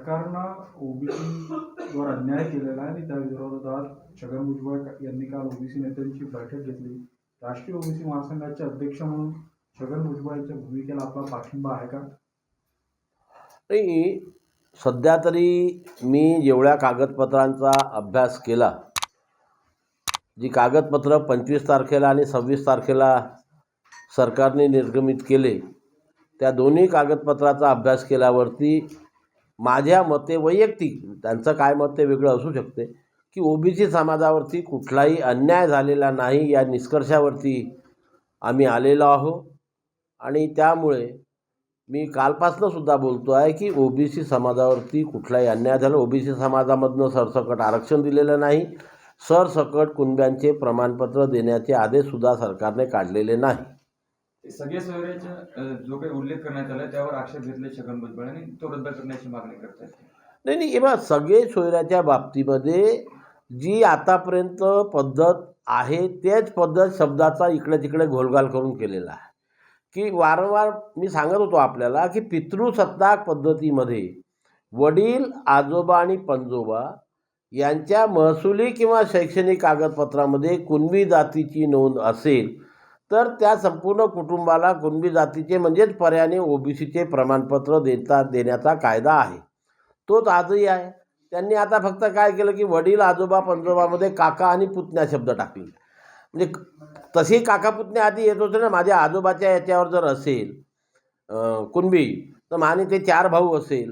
सरकारनं ओबीसीवर अन्याय केलेला आहे आणि त्या विरोधात छगन भुजबळ यांनी काल ओबीसी नेत्यांची बैठक घेतली. राष्ट्रीय ओबीसी महासंघाचे अध्यक्ष म्हणून छगन भुजबळ यांच्या भूमिकेला आपला पाठिंबा आहे का? नाही सध्या तरी मी जेवढ्या कागदपत्रांचा अभ्यास केला जी कागदपत्र पंचवीस तारखेला आणि सव्वीस तारखेला सरकारने निर्गमित केले त्या दोन्ही कागदपत्राचा अभ्यास केल्यावरती माझ्या मते वैयक्तिक त्यांचं काय मत ते वेगळं असू शकते. की ओबीसी समाजावरती कुठलाही अन्याय झालेला नाही या निष्कर्षावरती आम्ही आलेलो आहो आणि त्यामुळे मी कालपासनं सुद्धा बोलतो आहे की ओबीसी समाजावरती कुठलाही अन्याय झाला ओबीसी समाजामधनं सरसकट आरक्षण दिलेलं नाही. सरसकट कुणब्यांचे प्रमाणपत्र देण्याचे आदेशसुद्धा सरकारने काढलेले नाही. सगळ्या सोयऱ्याचा जो काही उल्लेख करण्यात आला त्यावर आक्षेप घेतले छगन भुजबळ आणि तो रद्द करण्याची मागणी करतात नाही नाही हे बघा सगळे सोयऱ्याच्या बाबतीमध्ये जी आतापर्यंत पद्धत आहे तेच पद्धत शब्दाचा इकडे तिकडे घोलघाल करून केलेला आहे. की वारंवार मी सांगत होतो आपल्याला की पितृसत्ताक पद्धतीमध्ये वडील आजोबा आणि पंजोबा यांच्या महसुली किंवा शैक्षणिक कागदपत्रामध्ये कुणबी जातीची नोंद असेल तर त्या संपूर्ण कुटुंबाला कुणबी जातीचे म्हणजेच पर्यायाने ओबीसीचे प्रमाणपत्र देता देण्याचा कायदा आहे. तोच आजही आहे. त्यांनी आता फक्त काय केलं की वडील आजोबा पंजोबामध्ये काका आणि पुतण्या शब्द टाकले. म्हणजे तसे तशी काका पुतण्या आधी येत होते ना माझ्या आजोबाच्या याच्यावर जर असेल कुणबी तर माने ते चार भाऊ असेल.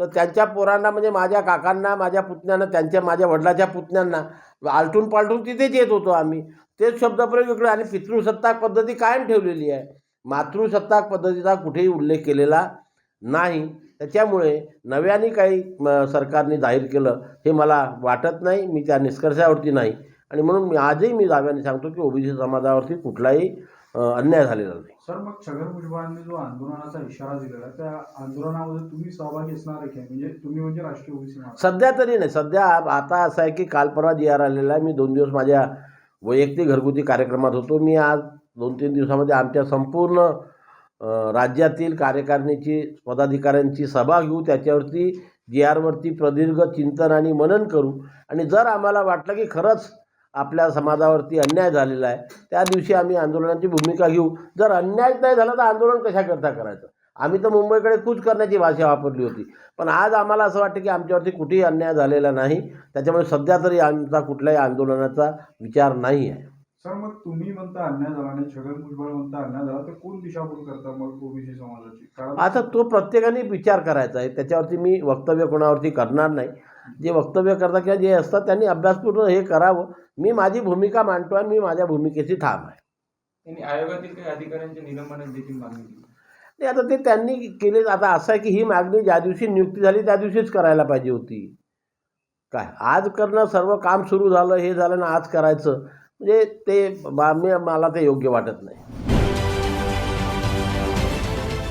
तर त्यांच्या पोरांना म्हणजे माझ्या काकांना माझ्या पुतण्यांना त्यांच्या माझ्या वडिलाच्या पुतण्यांना आलटून पालटून तिथेच येत होतो आम्ही. तेच शब्दप्रयोग इकडे आणि पितृसत्ताक पद्धती कायम ठेवलेली आहे. मातृसत्ताक पद्धतीचा कुठेही उल्लेख केलेला नाही. त्याच्यामुळे नव्याने काही म, सरकारने जाहीर केलं हे मला वाटत नाही. मी त्या निष्कर्षावरती नाही. आणि म्हणून मी आजही मी दाव्याने सांगतो की ओबीसी समाजावरती कुठलाही अन्याय झालेला नाही. सर मग छगन भुजबळांनी जो आंदोलनाचा इशारा दिलेला त्या आंदोलनामध्ये तुम्ही सहभागी असणार आहे का? म्हणजे तुम्ही म्हणजे राष्ट्रीय ओबीसी सध्या तरी नाही. सध्या आता असं आहे की काल परवा जी आर आलेला आहे मी दोन दिवस माझ्या वैयक्तिक घरगुती कार्यक्रमात होतो. मी आज दोन तीन दिवसामध्ये आमच्या संपूर्ण राज्यातील कार्यकारिणीची पदाधिकाऱ्यांची सभा घेऊ त्याच्यावरती जी आरवरती प्रदीर्घ चिंतन आणि मनन करू. आणि जर आम्हाला वाटलं की खरंच आपल्या समाजावरती अन्याय झालेला आहे. त्या दिवशी आम्ही आंदोलनाची भूमिका घेऊ. जर अन्याय नाही झाला तर आंदोलन कशाकरता करायचं? आम्ही तर मुंबईकडे कूच करण्याची भाषा वापरली होती. पण आज आम्हाला असं वाटतं की आमच्यावरती कुठेही अन्याय झालेला नाही. त्याच्यामुळे सध्या तरी आमचा कुठल्याही आंदोलनाचा विचार नाही आहे. सर मग तुम्ही म्हणता अन्याय झाला नाही. छगन भुजबळ म्हणता अन्याय झाला तर कोण दिशाभूल करता मग ओबीसी समाजाची? आता तो प्रत्येकाने विचार करायचा आहे. त्याच्यावरती मी वक्तव्य कोणावरती करणार नाही. जे वक्तव्य करतात किंवा जे असतात त्यांनी अभ्यासपूर्ण हे करावं. मी माझी भूमिका मांडतो आणि मी माझ्या भूमिकेची ठाम आहे. त्यांनी आयोगातील काही अधिकाऱ्यांच्या निलंबनाची देखील मागणी केली. आणि आता ते त्यांनी केले आता असं आहे की ही मागणी ज्या दिवशी नियुक्ती झाली त्या दिवशीच करायला पाहिजे होती. काय आज करणं सर्व काम सुरू झालं हे झालं ना आज करायचं. म्हणजे ते बा- मी मला ते योग्य वाटत नाही.